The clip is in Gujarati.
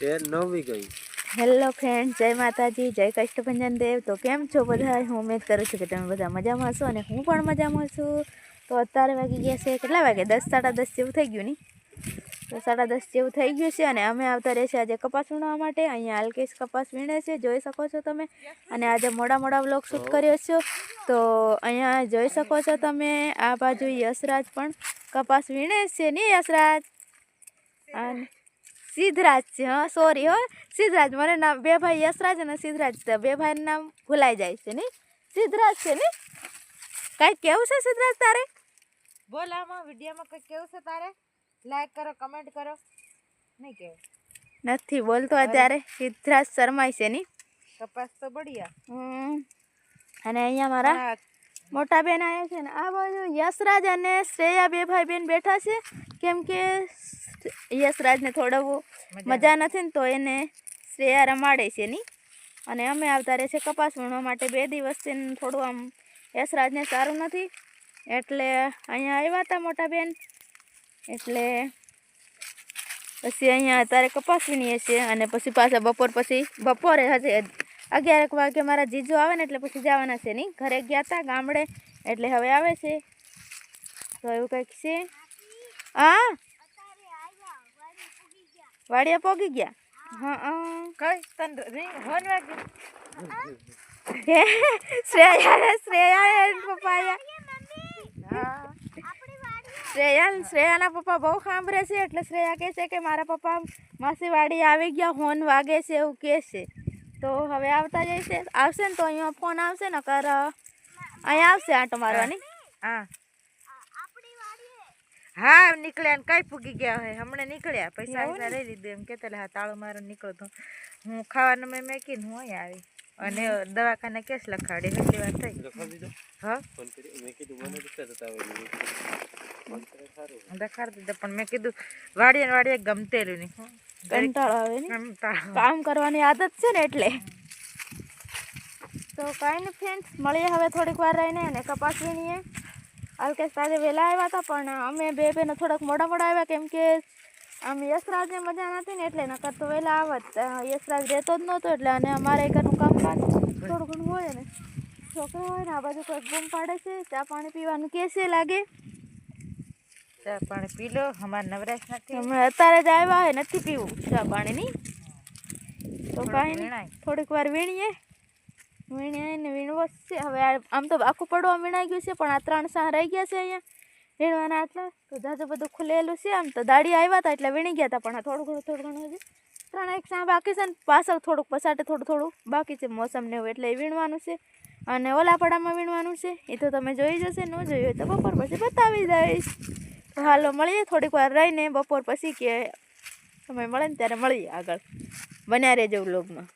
એ નવી ગઈ. હેલો ફ્રેન્ડ જય માતાજી જય કષ્ટભંજન દેવ. તો કેમ છો બધા? હું ઉમેદ કરું છું કે તમે બધા મજામાં હશો અને હું પણ મજામાં છું. તો અત્યારે વાગી ગયા છે કેટલા વાગે? દસ સાડા દસ જેવું થઈ ગયું નહીં તો સાડા દસ જેવું થઈ ગયું છે અને અમે આવતા રહેશે આજે કપાસ વીણવા માટે. અહીંયા હાલકેશ કપાસ વીણે છે. જોઈ શકો છો તમે. અને આજે મોડા મોડા વ્લોગ શૂટ કર્યો છો. તો અહીંયા જોઈ શકો છો તમે આ બાજુ યશરાજ પણ કપાસ વીણે છે ને યશરાજ? અને સિદ્ધરાજ છે હા સોરી હો. સિદ્ધરાજ મને નામ બે ભાઈ યશરાજ અને સિદ્ધરાજ તો બે ભાઈનું નામ ભૂલાઈ જાય છે નહીં? સિદ્ધરાજ છે ને કાંઈ કેવું છે સિદ્ધરાજ તારે? બોલ આમાં વિડીયોમાં કંઈક કેવું છે તારે? લાઈક કરો કમેન્ટ કરો. નહીં કેવું? નથી બોલતો અત્યારે. સિદ્ધરાજ શરમાય છે નહીં? કપાસ તો હમ. અને અહીંયા મારા મોટા બેન આવ્યા છે ને આ બાજુ યશરાજ અને શ્રેયા બે ભાઈ બેન બેઠા છે. કેમ કે યશરાજને થોડું મજા નથી ને તો એને શ્રેયા રમાડે છે ની. અને અમે આવતા રહે છે કપાસ વીણવા માટે બે દિવસથી થોડું આમ યશરાજને સારું નથી. એટલે અહીંયા આવ્યા હતા મોટા બેન. એટલે પછી અહીંયા અત્યારે કપાસ વીણીએ છીએ અને પછી પાછા બપોર પછી બપોરે હશે અગિયાર વાગે મારા જીજુ આવે ને એટલે પછી જવાના છે નહીં ઘરે ગયા હતા ગામડે એટલે હવે આવે છે. તો એવું કંઈક છે. હા? વાડિયા પોગી ગયા? હા હા કઈ તને વાગ્યો શ્રેયા શ્રેયા પપ્પા હા. શ્રેયા શ્રેયાના પપ્પા બહુ સાંભળે છે એટલે શ્રેયા કહે છે કે મારા પપ્પા માસી વાડી આવી ગયા હોન વાગે છે એવું કહે છે. તો હવે આવતા જઈશે. આવશે ને તો અહીંયા ફોન આવશે ને કર અહીંયા આવશે આંટો મારવાની. હા. હા નીકળ્યા ને કઈ ફૂગી ગયા હોય. હમણાં નીકળ્યા. પૈસા પૈસા લઈ લીધું એમ. કેતા હા તાળો મારો નીકળો તો હું ખાવાનું મેં મેકીને હું અહીંયા આવી. અને દવાખાને કેસ લખાડી. એટલી વાત થઈ. હા? લખાડી દીધો પણ મેં કીધું વાડીએ ને વાડીએ ગમતેલું નહીં કંટાળો આવે ને કામ કરવાની આદત છે ને એટલે. તો કાંઈ નહીં ફ્રેન્ડ્સ મળીએ હવે થોડીક વાર રહીને અને કપાસ વીણીએ. અલ્કેશ આજે વહેલા આવ્યા હતા પણ અમે બે બેનો થોડાક મોડા મોડા આવ્યા કેમ કે આમ યશરાજને મજા નથી ને એટલે નકર તો વહેલા આવત. યશરાજ રહેતો જ નહોતો એટલે અને અમારે ઘરનું કામકાજ થોડું ઘણું હોય ને. છોકરા હોય ને આ બાજુ કોઈ બૂમ પાડે છે ચા પાણી પીવાનું કે છે લાગે? ચા પાણી પી લો અમારે નવરાશ નથી. અમે અત્યારે જ આવ્યા હોય નથી પીવું ચા પાણી નહીં તો કાંઈ નહીં થોડીક વાર વીણીએ. વીણીએ ને વીણવો છે. હવે આમ તો આખું પડવા વીણાઈ ગયું છે, પણ આ ત્રણ સાહ રહી ગયા છે અહીંયા. વીણવાના આટલા. તો જાજુ બધું ખુલેલું છે આમ તો. દાડી આવ્યા હતા એટલે વીણી ગયા હતા, પણ આ થોડું ઘણું થોડું ઘણું હજી. ત્રણ એક સાહ બાકી છે ને, પાછળ થોડુંક પસાટે થોડું થોડું બાકી છે. મોસમ ને એવું એટલે એ વીણવાનું છે. અને ઓલા પડામાં વીણવાનું છે. એ તો તમે જોઈ જશે, ન જોયું હોય તો બપોર પછી બતાવી દઈશ. તો હાલો, મળીએ થોડીક વાર રહીને. બપોર પછી કે તમે મળે ને ત્યારે મળીએ આગળ. બન્યા રહેજો વ્લોગમાં